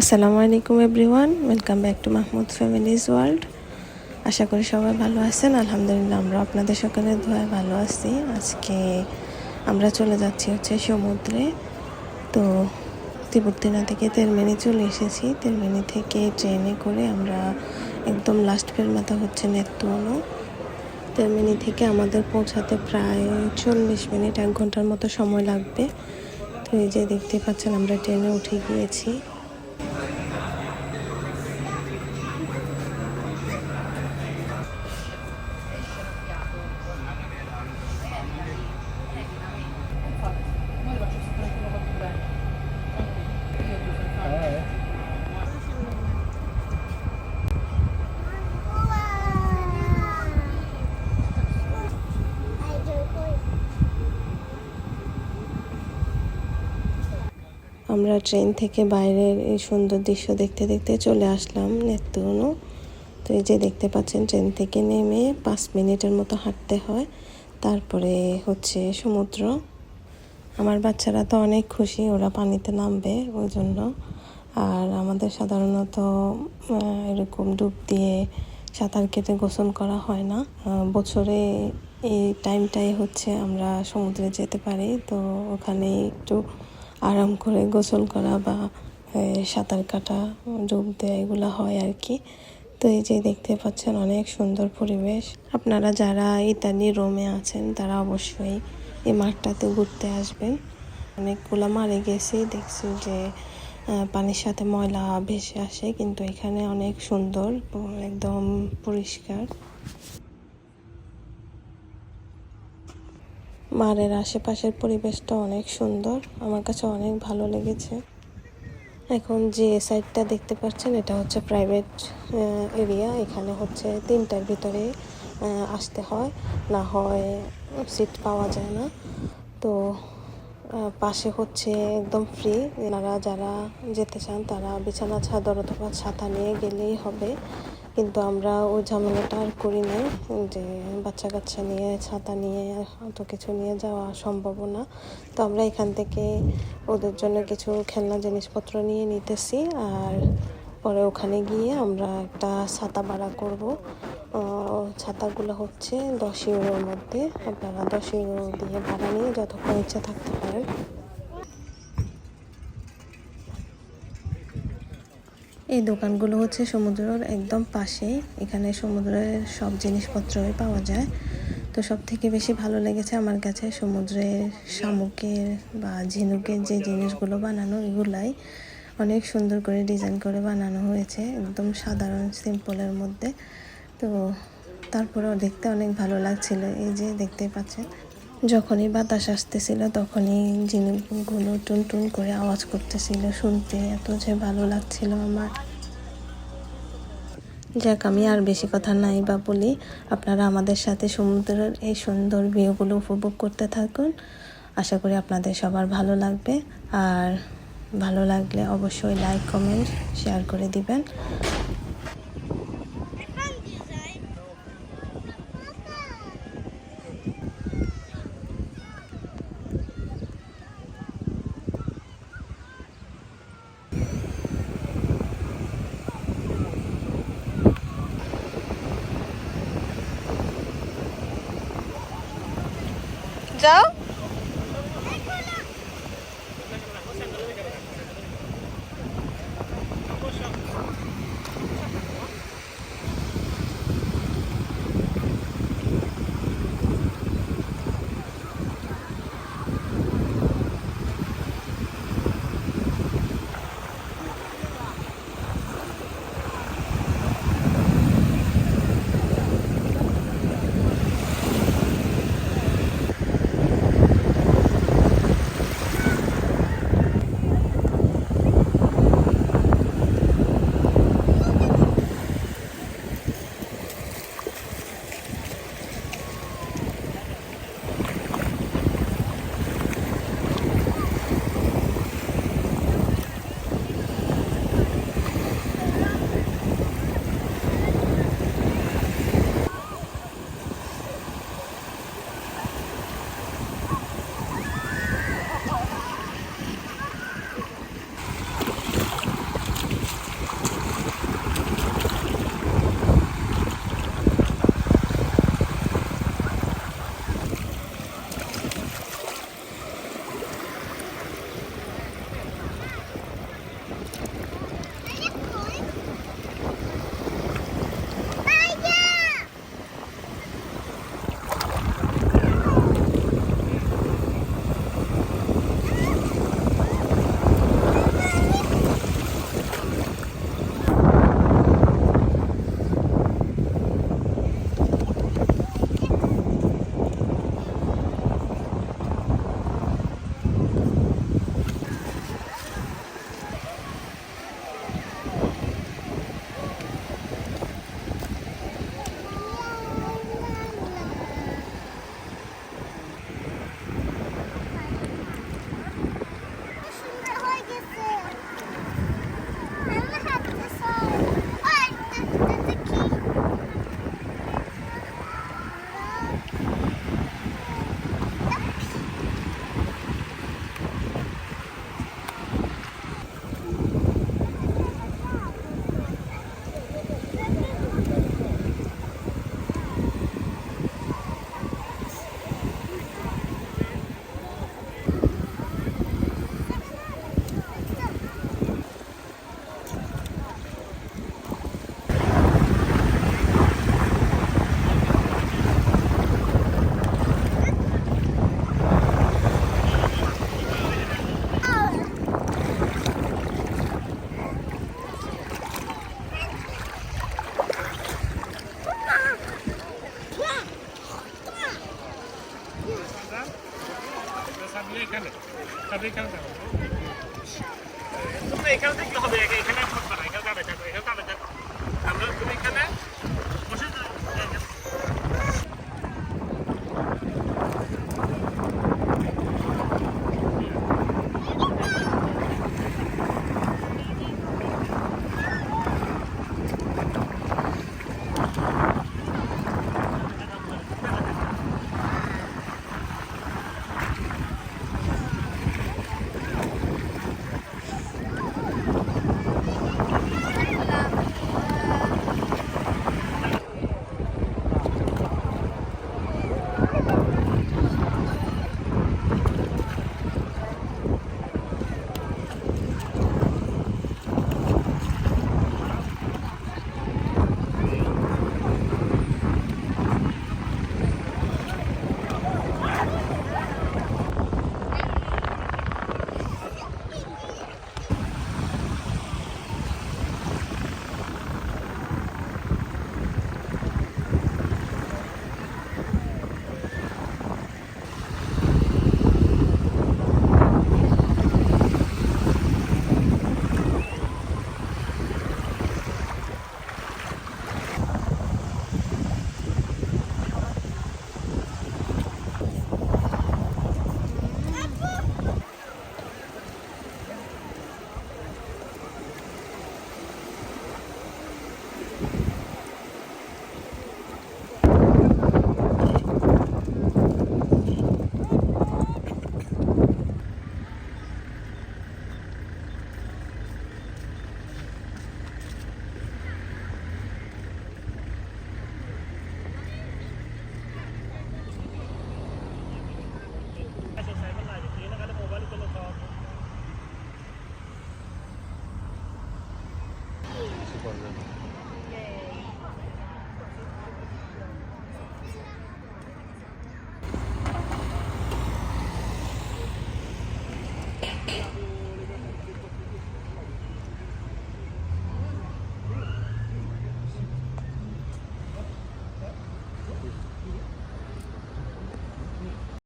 আসসালামু আলাইকুম everyone, welcome back to Mahmud family's world. আশা করি সবাই ভালো আছেন। আলহামদুলিল্লাহ, আমরা আপনাদের সকালে ধোয়ায় ভালো আছি। আজকে আমরা চলে যাচ্ছি হচ্ছে সমুদ্রে। তো তিবুর্তিনা থেকে তেলমেনি চলে এসেছি। তেলমেনি থেকে ট্রেনে করে আমরা একদম লাস্ট ফেরমাতা হচ্ছে নেত্তুনো তেলমেনি থেকে আমাদের পৌঁছাতে প্রায় চল্লিশ মিনিট, এক ঘণ্টার মতো সময় লাগবে। তো এই যে দেখতে পাচ্ছেন, আমরা ট্রেনে উঠে গিয়েছি। আমরা ট্রেন থেকে বাইরের এই সুন্দর দৃশ্য দেখতে দেখতে চলে আসলাম নেত্তুনো তো এই যে দেখতে পাচ্ছেন ট্রেন থেকে নেমে পাঁচ মিনিটের মতো হাঁটতে হয়। তারপরে হচ্ছে সমুদ্র। আমার বাচ্চারা তো অনেক খুশি, ওরা পানিতে নামবে ওই জন্য। আর আমাদের সাধারণত এরকম ডুব দিয়ে সাঁতার কেটে গোসল করা হয় না। বছরে এই টাইমটাই হচ্ছে আমরা সমুদ্রে যেতে পারি। তো ওখানে একটু আরাম করে গোসল করা বা সাঁতার কাটা, ডুব দেওয়া এগুলো হয় আর কি। তো এই যে দেখতে পাচ্ছেন অনেক সুন্দর পরিবেশ। আপনারা যারা ইতালি, রোমে আছেন, তারা অবশ্যই এই মাঠটাতে ঘুরতে আসবেন। অনেকগুলো মারে গেছি, দেখছি যে পানির সাথে ময়লা ভেসে আসে, কিন্তু এখানে অনেক সুন্দর একদম পরিষ্কার। মারের আশেপাশের পরিবেশটা অনেক সুন্দর। আমার কাছে অনেক ভালো লেগেছে। এখন যে সাইডটা দেখতে পাচ্ছেন, এটা হচ্ছে প্রাইভেট এরিয়া এখানে হচ্ছে তিনটার ভিতরে আসতে হয়। না হয় সিট পাওয়া যায় না। তো পাশে হচ্ছে একদম ফ্রি এনারা যারা যেতে চান, তারা বিছানা চাদর অথবা ছাতা নিয়ে গেলেই হবে। কিন্তু আমরা ওই ঝামেলাটা আর করি নাই, যে বাচ্চা কাচ্চা নিয়ে, ছাতা নিয়ে অত কিছু নিয়ে যাওয়া সম্ভব না। তো আমরা এখান থেকে ওদের জন্য কিছু খেলনা, জিনিসপত্র নিয়ে নিতেছি আর পরে ওখানে গিয়ে আমরা একটা ছাতা ভাড়া করব। ছাতাগুলো হচ্ছে দশ ইউরোর মধ্যে, আপনারা দশ ইউরো দিয়ে ভাড়া নিয়ে যতক্ষণ ইচ্ছা থাকতে পারেন। এই দোকানগুলো হচ্ছে সমুদ্রের একদম পাশে। এখানে সমুদ্রের সব জিনিসপত্রই পাওয়া যায়। তো সব থেকে বেশি ভালো লেগেছে আমার কাছে সমুদ্রের শামুকের বা ঝিনুকের যে জিনিসগুলো বানানো, এগুলাই। অনেক সুন্দর করে ডিজাইন করে বানানো হয়েছে, একদম সাধারণ, সিম্পলের মধ্যে। তো তারপরেও দেখতে অনেক ভালো লাগছিল, এই যে দেখতে পাচ্ছেন। যখনই বাতাস আসতেছিল, তখনই জিনিসগুলো টুন টুন করে আওয়াজ করতেছিল শুনতে। এত যে ভালো লাগছিল আমার। যাক, আমি আর বেশি কথা নাই বা বলি। আপনারা আমাদের সাথে সমুদ্রের এই সুন্দর ভিউগুলো উপভোগ করতে থাকুন। আশা করি আপনাদের সবার ভালো লাগবে। আর ভালো লাগলে অবশ্যই লাইক কমেন্ট শেয়ার করে দিবেন। যাও fabrican